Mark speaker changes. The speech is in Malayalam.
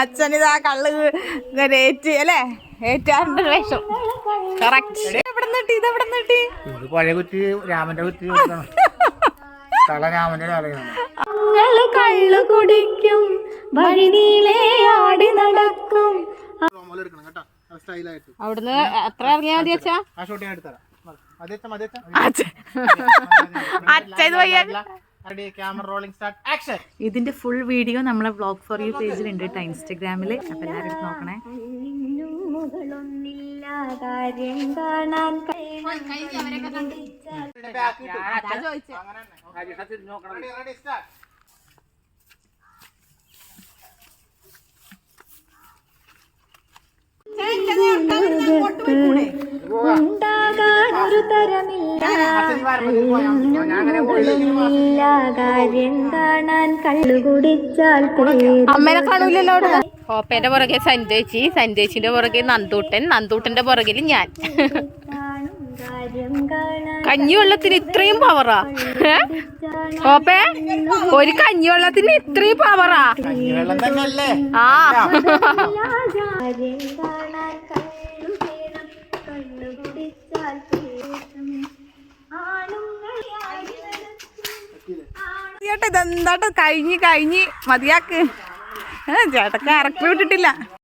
Speaker 1: അച്ഛനിതാ കള്ള് ഏറ്റ് അല്ലേ? ഏറ്റാറിന്റെ വേഷം. കറക്റ്റ് എവിടെ ഇത് എവിടെ നിന്നിട്ടി?
Speaker 2: ഇത് പഴയ കുറ്റി രാമന്റെ കുറ്റി തല രാമന്റെ തലയാണ്
Speaker 3: ഞങ്ങൾ കള്ളു കുടിക്കും വഴിനീളെ ആടി നടക്കും.
Speaker 2: എടുക്കണം കേട്ടോ. സ്റ്റൈലായിട്ട്
Speaker 1: അവിടുന്ന് എത്ര ഇറങ്ങിയാ മതി അച്ഛാ? അച്ഛൻ അച്ഛ ഇത് വയ്യ.
Speaker 2: ക്യാമറ റോളിംഗ് സ്റ്റാർട്ട് ആക്ഷൻ
Speaker 4: ഇതിന്റെ ഫുൾ വീഡിയോ നമ്മളെ വ്ളോഗ് ഫോർ യു പേജിൽ ഉണ്ട് കേട്ടോ ഇൻസ്റ്റഗ്രാമിൽ അപ്പൊ എല്ലാവരും നോക്കണേ.
Speaker 3: കണ്ണിനും തരമില്ല. കാര്യം കാണാൻ കള്ളു കുടിച്ചാൽ
Speaker 1: അമ്മേനെ കാണൂലല്ലോ അവിടെ? ഓപ്പേന്റെ പുറകെ സഞ്ജയിച്ചി സഞ്ജയിച്ചിന്റെ പുറകെ നന്ദൂട്ടൻ നന്ദൂട്ടന്റെ പുറകിൽ ഞാൻ.
Speaker 3: കാണും കാര്യം കാണാൻ
Speaker 1: കഞ്ഞിവെള്ളത്തിന് ഇത്രയും പവറാ ഓപ്പേ ഒരു കഞ്ഞിവെള്ളത്തിന് ഇത്രയും പവറാ ആ? ചേട്ടാ ഇതെന്താട്ടോ? കഴിഞ്ഞ് കഴിഞ്ഞ്. മതിയാക്ക്. ചേട്ടക്ക് ചേട്ടൻ വിട്ടിട്ടില്ല.